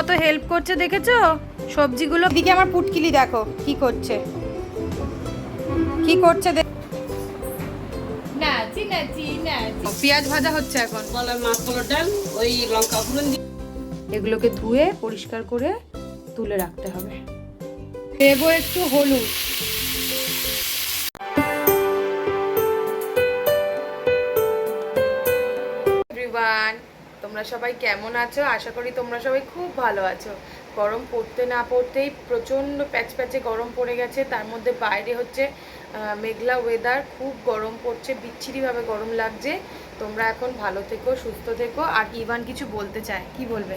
কত হেল্প করছে দেখেছ? সবজিগুলো দিকে আমার পুটকিলি দেখো কি করছে। কি করছে দেখ পেঁয়াজ ভাজা হচ্ছে এখন। ওই লঙ্কা ফুরন এগুলোকে ধুয়ে পরিষ্কার করে তুলে রাখতে হবে। দেবো একটু হলুদ। এভরিওয়ান তোমরা সবাই কেমন আছো? আশা করি তোমরা সবাই খুব ভালো আছো। গরম পড়তে না পড়তেই প্রচণ্ড প্যাচ প্যাচে গরম পড়ে গেছে। তার মধ্যে বাইরে হচ্ছে মেঘলা ওয়েদার খুব গরম পড়ছে, বিচ্ছিরিভাবে গরম লাগছে। তোমরা এখন ভালো থেকো, সুস্থ থেকো। আর ইভান কিছু বলতে চায়, কি বলবে?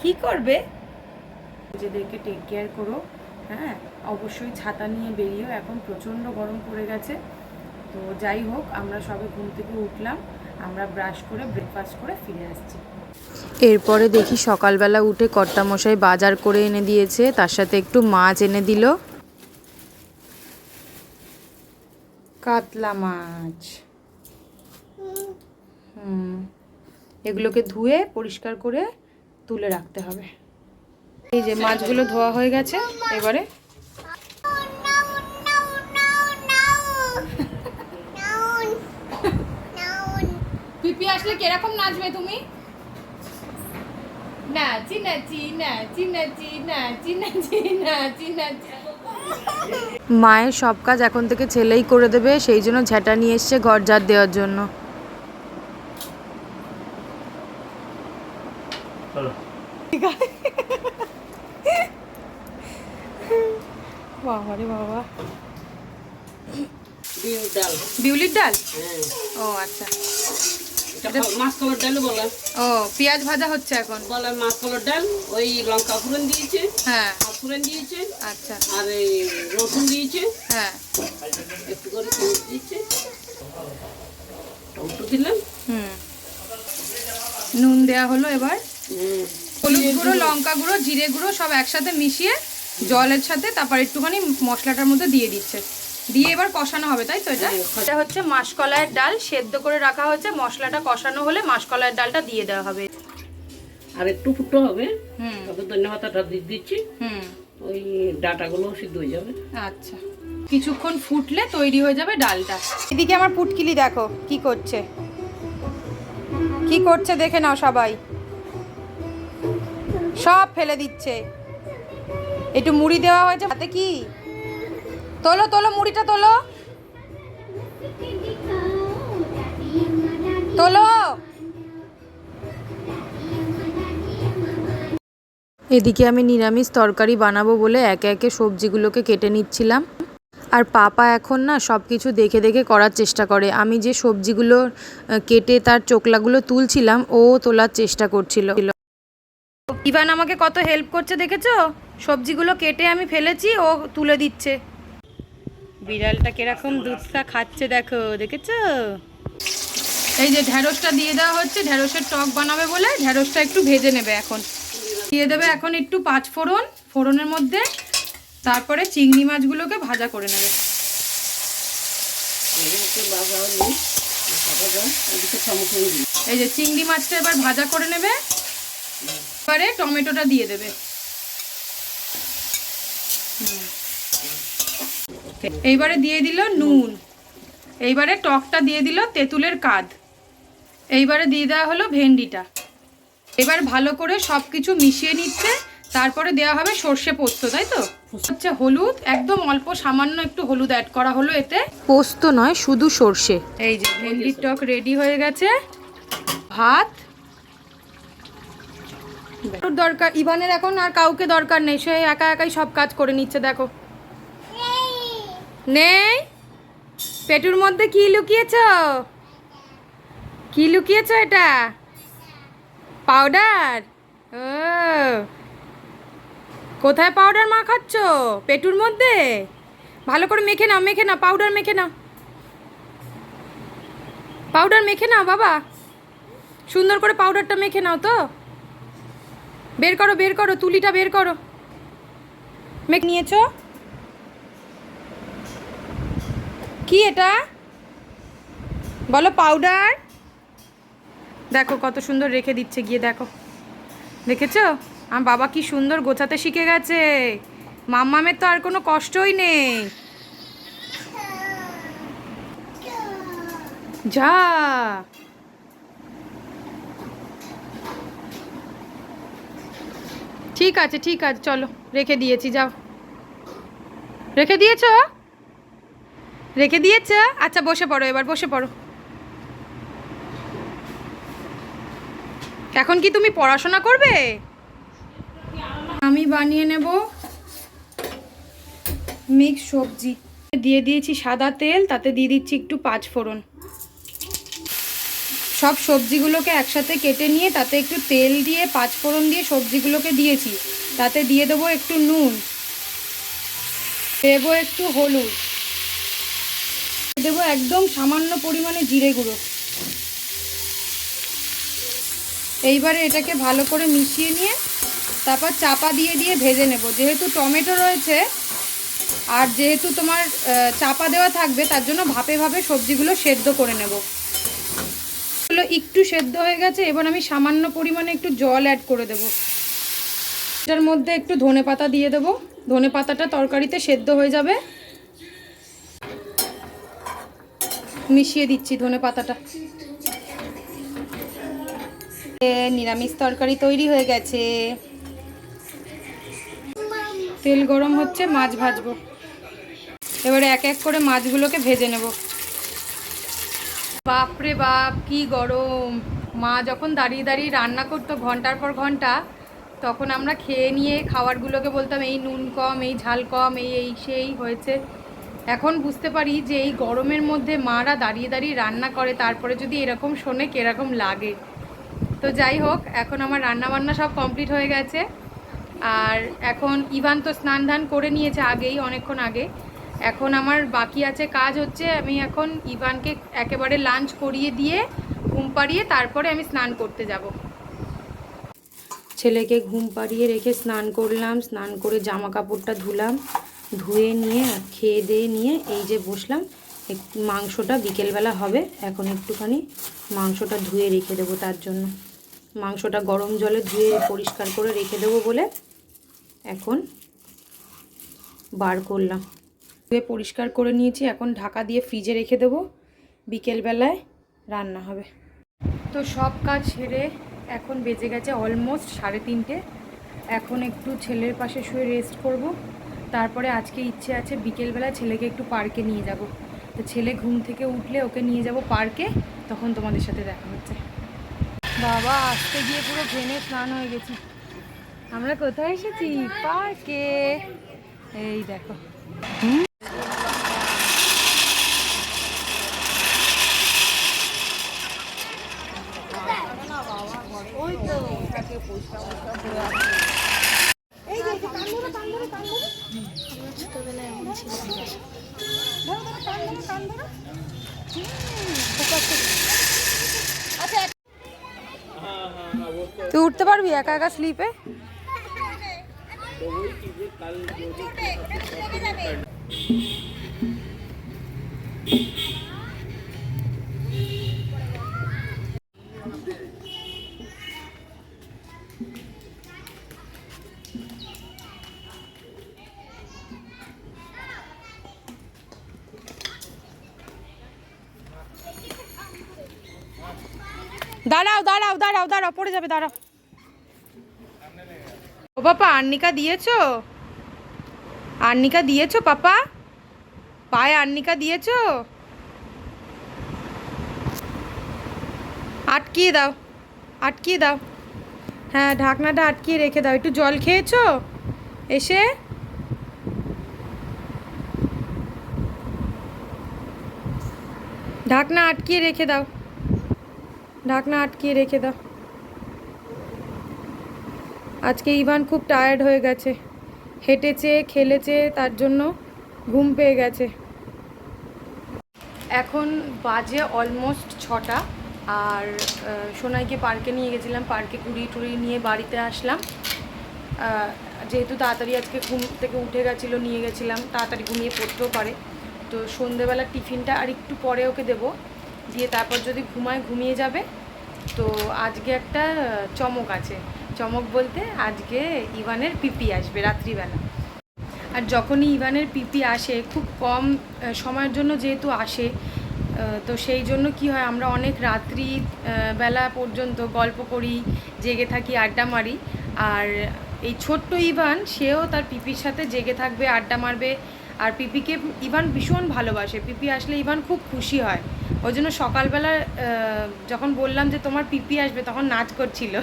কি করবে? নিজেদেরকে টেক কেয়ার করো হ্যাঁ? অবশ্যই ছাতা নিয়ে বেরিয়েও এখন প্রচণ্ড গরম পড়ে গেছে। তো যাই হোক, আমরা সবে ঘুম থেকে উঠলাম। আমরা ব্রাশ করে ব্রেকফাস্ট করে ফিরে আসছি। এরপরে দেখি সকালবেলা উঠে কর্তামশাই বাজার করে এনে দিয়েছে। তার সাথে একটু মাছ এনে দিল। কাতলা মাছ। হুম। এগুলোকে ধুয়ে, পরিষ্কার করে তুলে রাখতে হবে। এই যে মাছগুলো ধোয়া হয়ে গেছে, এবারে পিপি আসলে কীরকম নাচবে তুমি? নাচি নাচি নাচি নাচি নাচি নাচি নাচি নাচি। মায়ের সব কাজ এখন থেকে ছেলেই করে দেবে সেই জন্য ঝেঁটা নিয়ে এসছে ঘর ঝাড় দেওয়ার জন্য। বাবা রে বাবা। বিউলির ডাল? হ্যাঁ। ও আচ্ছা। মাছ কলার ডাল বলে। ও পেঁয়াজ ভাজা হচ্ছে এখন। বলে মাছ কলার ডাল ওই লঙ্কা ফুরন দিয়েছে হ্যাঁ। হাফ দিয়েছে আচ্ছা। আর এই রসুন দিয়েছে। হ্যাঁ। একটু করে পেঁয়াজ দিয়েছে। টমেটো দিলাম। হুম। নুন দেয়া হলো এবার। হলুদ গুঁড়ো। লঙ্কা গুঁড়ো জিরে গুঁড়ো সব একসাথে মিশিয়ে জলের সাথে তারপর একটুখানি মশলাটার মধ্যে দিয়ে দিচ্ছে। দিয়ে এবার কষানো হবে তাই তো এটা? এটা হচ্ছে মাসকলাইয়ের ডাল সেদ্ধ করে রাখা হয়েছে। মশলাটা কষানো হলে মাসকলাইয়ের ডালটা দিয়ে দেওয়া হবে। আর একটু ফুটো হবে। হুম। তবে ধন্যবাদটা দিয়ে দিচ্ছি। হুম। ওই ডাটাগুলো সিদ্ধ হয়ে যাবে। আচ্ছা। কিছুক্ষণ ফুটলে তৈরি হয়ে যাবে ডালটা। এদিকে আমার পুটকিলি দেখো কি করছে। কি করছে দেখে নাও সবাই। সব ফেলে দিচ্ছে। একটু মুড়ি দেওয়া হয়েছে হাতে কি? তোলো তোলো, মুড়িটা তোলো। তোলো। এদিকে আমি নিরামিষ তরকারি বানাবো বলে একে একে সবজিগুলোকে কেটে নিচ্ছিলাম। আর পাপা এখন না সব কিছু দেখে দেখে করার চেষ্টা করে। আমি যে সবজিগুলো কেটে তার চোকলাগুলো তুলছিলাম, ও তোলার চেষ্টা করছিল। ইভান আমাকে কত হেল্প করছে দেখেছ? সবজিগুলো কেটে আমি ফেলেছি, ও তুলে দিচ্ছে। বিড়ালটা কীরকম দুধটা খাচ্ছে দেখো, দেখেছ? এই যে ঢ্যাঁড়সটা দিয়ে দেওয়া হচ্ছে ঢ্যাঁড়সের টক বানাবে বলে ঢ্যাঁড়সটা একটু ভেজে নেবে এখন। দিয়ে দেবে এখন একটু পাঁচ ফোড়ন, ফোড়নের মধ্যে তারপরে চিংড়ি মাছগুলোকে ভাজা করে নেবে। এই যে চিংড়ি মাছটা এবার ভাজা করে নেবে। এবারে টমেটোটা দিয়ে দেবে। এইবারে দিয়ে দিল নুন। এইবারে টকটা দিয়ে দিল তেঁতুলের কাদ। এইবারে দিয়ে দেওয়া হলো ভেন্ডিটা। এবার ভালো করে সব কিছু মিশিয়ে নিচ্ছে। তারপরে দেওয়া হবে সর্ষে পোস্ত, তাই তো? হচ্ছে হলুদ, একদম অল্প সামান্য একটু হলুদ অ্যাড করা হলো এতে। পোস্ত নয়, শুধু সর্ষে। এই যে ভেন্ডির টক রেডি হয়ে গেছে। ভাত। দরকার ইভানের এখন আর কাউকে দরকার নেই। সে একা একাই সব কাজ করে নিচ্ছে, দেখো। নেই? পেটুর মধ্যে কি লুকিয়েছ? কি লুকিয়েছ এটা? পাউডার? ও। কোথায় পাউডার মাখাচ্ছ? পেটুর মধ্যে? ভালো করে মেখে নাও মেখে নাও, পাউডার মেখে নাও। পাউডার মেখে নাও, বাবা। সুন্দর করে পাউডারটা মেখে নাও তো। বের করো বের করো, তুলিটা বের করো। মেখ নিয়েছো? কি এটা? বলো পাউডার দেখো কত সুন্দর রেখে দিচ্ছে, গিয়ে দেখো। দেখেছ? আমার বাবা কি সুন্দর গোছাতে শিখে গেছে। মাম্মামের তো আর কোনো কষ্টই নেই। যা। ঠিক আছে ঠিক আছে, চলো, রেখে দিয়েছি, যাও। রেখে দিয়েছ? রেখে দিয়েছ? আচ্ছা বসে পড়ো এবার, বসে পড়ো। এখন কি তুমি পড়াশোনা করবে? আমি বানিয়ে নেব মিক্স সবজি। দিয়ে দিয়েছি সাদা তেল, তাতে দিয়ে দিচ্ছি একটু পাঁচ ফোড়ন। সব সবজিগুলোকে একসাথে কেটে নিয়ে, তাতে একটু তেল দিয়ে, পাঁচ ফোড়ন দিয়ে সবজিগুলোকে দিয়েছি। তাতে দিয়ে দেবো একটু নুন। দেবো একটু হলুদ। দেবো একদম সামান্য পরিমাণে জিরে গুঁড়ো। এইবারে এটাকে ভালো করে মিশিয়ে নিয়ে তারপর চাপা দিয়ে দিয়ে ভেজে নেব। যেহেতু টমেটো রয়েছে, আর যেহেতু তোমার চাপা দেওয়া থাকবে, তার জন্য ভাপে ভাপে সবজিগুলো সেদ্ধ করে নেব। এগুলো একটু সেদ্ধ হয়ে গেছে, এবার আমি সামান্য পরিমাণে একটু জল অ্যাড করে দেব। এটার মধ্যে একটু ধনে পাতা দিয়ে দেব। ধনে পাতাটা তরকারিতে সেদ্ধ হয়ে যাবে। মিশিয়ে দিচ্ছি ধনে পাতাটা। নিরামিষ তরকারি তৈরি হয়ে গেছে। তেল গরম হচ্ছে, মাছ ভাজবো। এবারে এক এক করে মাছগুলোকে ভেজে নেব। বাপরে বাপ, কি গরম। মা যখন দাঁড়িয়ে দাঁড়িয়ে রান্না করতো ঘণ্টার পর ঘণ্টা, তখন আমরা খেয়ে নিয়ে খাবারগুলোকে বলতাম, এই নুন কম, এই ঝাল কম, এই এই, সেই, হয়েছে। এখন বুঝতে পারি যে এই গরমের মধ্যে মারা দাঁড়িয়ে দাঁড়িয়ে রান্না করে, তারপরে যদি এরকম শোনে কীরকম লাগে। তো যাই হোক, এখন আমার রান্না বান্না সব কমপ্লিট হয়ে গেছে। আর এখন ইভান তো স্নান ধান করে নিয়েছে আগেই, অনেকক্ষণ আগে। এখন আমার বাকি আছে কাজ হচ্ছে, আমি এখন ইভানকে একেবারে লাঞ্চ করিয়ে দিয়ে, ঘুম পাড়িয়ে তারপরে আমি স্নান করতে যাব। ছেলেকে ঘুম পাড়িয়ে রেখে স্নান করলাম, স্নান করে জামা কাপড়টা ধুলাম। ধুয়ে নিয়ে খেয়ে দিয়ে নিয়ে এই যে বসলাম মাংসটা বিকেলবেলা হবে, এখন একটুখানি মাংসটা ধুয়ে রেখে দেবো তার জন্য। মাংসটা গরম জলে ধুয়ে পরিষ্কার করে রেখে দেবো বলে এখন বার করলাম। ধুয়ে পরিষ্কার করে নিয়েছি, এখন ঢাকা দিয়ে ফ্রিজে রেখে দেবো, বিকেলবেলায় রান্না হবে। তো সব কাজ সেরে এখন বেজে গেছে অলমোস্ট সাড়ে তিনটে। এখন একটু ছেলের পাশে শুয়ে রেস্ট করব। তারপরে আজকে ইচ্ছে আছে বিকেলবেলা ছেলেকে একটু পার্কে নিয়ে যাব। তো ছেলে ঘুম থেকে উঠলে ওকে নিয়ে যাব পার্কে, তখন তোমাদের সাথে দেখা হচ্ছে। বাবা, আসতে গিয়ে পুরো ভেনে স্নান হয়ে গেছি। আমরা কোথায় এসেছি? পার্কে। এই দেখো। তুই উঠতে পারবি একা একা স্লিপে দাঁড়াও দাঁড়াও দাঁড়াও দাঁড়াও, পড়ে যাবে, দাঁড়াও। ও পাপা আর্নিকা দিয়েছ? আর্নিকা দিয়েছ, পাপা? পায়ে আর্নিকা দিয়েছ? আটকিয়ে দাও আটকিয়ে দাও। হ্যাঁ ঢাকনাটা আটকিয়ে রেখে দাও। একটু জল খেয়েছো? এসে? ঢাকনা আটকিয়ে রেখে দাও। ঢাকনা আটকিয়ে রেখে দাও। আজকে ইভান খুব টায়ার্ড হয়ে গেছে। হেঁটেছে, খেলেছে, তার জন্য ঘুম পেয়ে গেছে। এখন বাজে অলমোস্ট ছটা আর সোনাইকে পার্কে নিয়ে গেছিলাম। পার্কে ঘুরিয়ে টুরিয়ে নিয়ে বাড়িতে আসলাম। যেহেতু তাড়াতাড়ি আজকে ঘুম থেকে উঠে গেছিল, নিয়ে গেছিলাম। তাড়াতাড়ি ঘুমিয়ে পড়তেও পারে। তো সন্ধেবেলা টিফিনটা আর একটু পরে ওকে দেবো। দিয়ে তারপর যদি ঘুমায়, ঘুমিয়ে যাবে। তো আজকে একটা চমক আছে। চমক বলতে আজকে ইভানের পিপি আসবে রাত্রিবেলা। আর যখনই ইভানের পিপি আসে, খুব কম সময়ের জন্য যেহেতু আসে তো সেই জন্য কি হয়, আমরা অনেক রাত্রি বেলা পর্যন্ত গল্প করি, জেগে থাকি, আড্ডা মারি। আর এই ছোট্ট ইভান, সেও তার পিপির সাথে জেগে থাকবে, আড্ডা মারবে। আর পিপিকে ইভান ভীষণ ভালোবাসে। পিপি আসলে ইভান খুব খুশি হয়। ওই জন্য সকালবেলা যখন বললাম যে তোমার পিপি আসবে, তখন নাচ করছিল।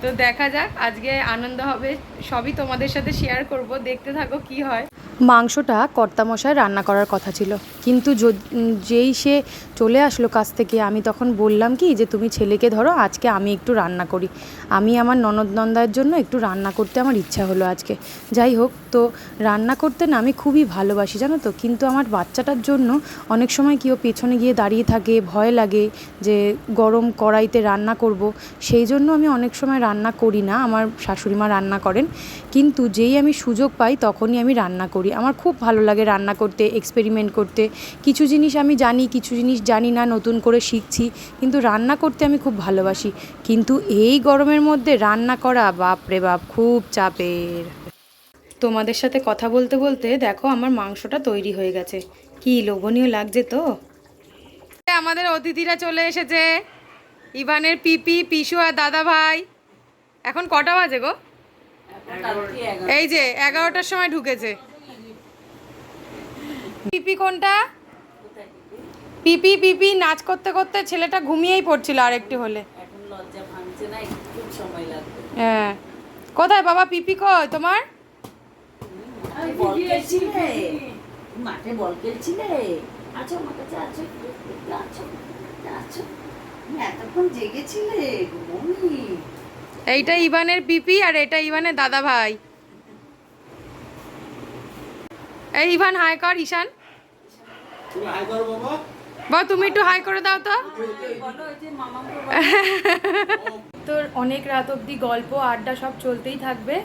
তো দেখা যাক, আজকে আনন্দ হবে। সবই তোমাদের সাথে শেয়ার করব। দেখতে থাকো কি হয়। মাংসটা কর্তামশায় রান্না করার কথা ছিল। কিন্তু যেই সে চলে আসলো কাছ থেকে, আমি তখন বললাম কি যে, তুমি ছেলেকে ধরো, আজকে আমি একটু রান্না করি। আমি আমার ননদ নন্দার জন্য একটু রান্না করতে আমার ইচ্ছা হলো আজকে। যাই হোক, তো রান্না করতে না আমি খুবই ভালোবাসি, জানো তো? কিন্তু আমার বাচ্চাটার জন্য অনেক সময় কেউ পেছনে গিয়ে দাঁড়িয়ে থাকে, ভয় লাগে যে, গরম কড়াইতে রান্না করব। সেই জন্য আমি অনেক সময় রান্না করি না, আমার শাশুড়ি মা রান্না করেন। কিন্তু যেই আমি সুযোগ পাই, তখনই আমি রান্না করি। আমার খুব ভালো লাগে রান্না করতে এক্সপেরিমেন্ট করতে। কিছু জিনিস আমি জানি কিছু জিনিস জানি না নতুন করে শিখছি কিন্তু রান্না করতে আমি খুব ভালোবাসি। কিন্তু এই গরমের মধ্যে রান্না করা বাপ রে বাপ খুব চাপের। তোমাদের সাথে কথা বলতে বলতে দেখো আমার মাংসটা তৈরি হয়ে গেছে। কি লোভনীয় লাগছে তো। আমাদের অতিথিরা চলে এসেছে। ইভানের পিপি পিসু আর দাদা ভাই। এখন কটা বাজে গো? এই যে এগারোটার সময় ঢুকেছে। পিপি কোনটা? পিপি পিপি নাচ করতে করতে ছেলেটা ঘুমিয়েই পড়ছিল আর একটু হলে হ্যাঁ। কোথায় বাবা? পিপি কই তোমার? মাঠে বল খেলছিলে? মাঠে বল খেলছিলে? আছো আমার কাছে আছো একটু একটু আছো আছো। এতক্ষণ জেগেছিলে এইটা ইভানের পিপি আর এটা ইভানের দাদা ভাই এই ইভান হাই কর ঈশান। বা তুমি একটু হাই করে দাও তো। তোর অনেক রাত অবধি গল্প, আড্ডা সব চলতেই থাকবে।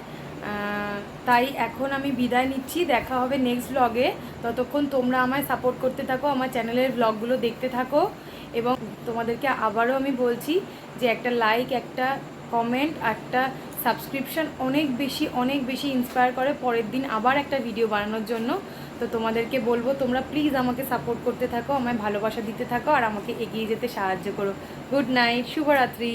তাই এখন আমি বিদায় নিচ্ছি। দেখা হবে নেক্সট ব্লগে ততক্ষণ তোমরা আমায় সাপোর্ট করতে থাকো, আমার চ্যানেলের ব্লগগুলো দেখতে থাকো। এবং তোমাদেরকে আবারও আমি বলছি যে একটা লাইক একটা কমেন্ট একটা সাবস্ক্রিপশন অনেক বেশি অনেক বেশি ইন্সপায়ার করে। পরের দিন আবার একটা ভিডিও বানানোর জন্য। তো তোমাদেরকে বলব, তোমরা প্লিজ আমাকে সাপোর্ট করতে থাকো, আমায় ভালোবাসা দিতে থাকো, আর আমাকে এগিয়ে যেতে সাহায্য করো। গুড নাইট শুভরাত্রি।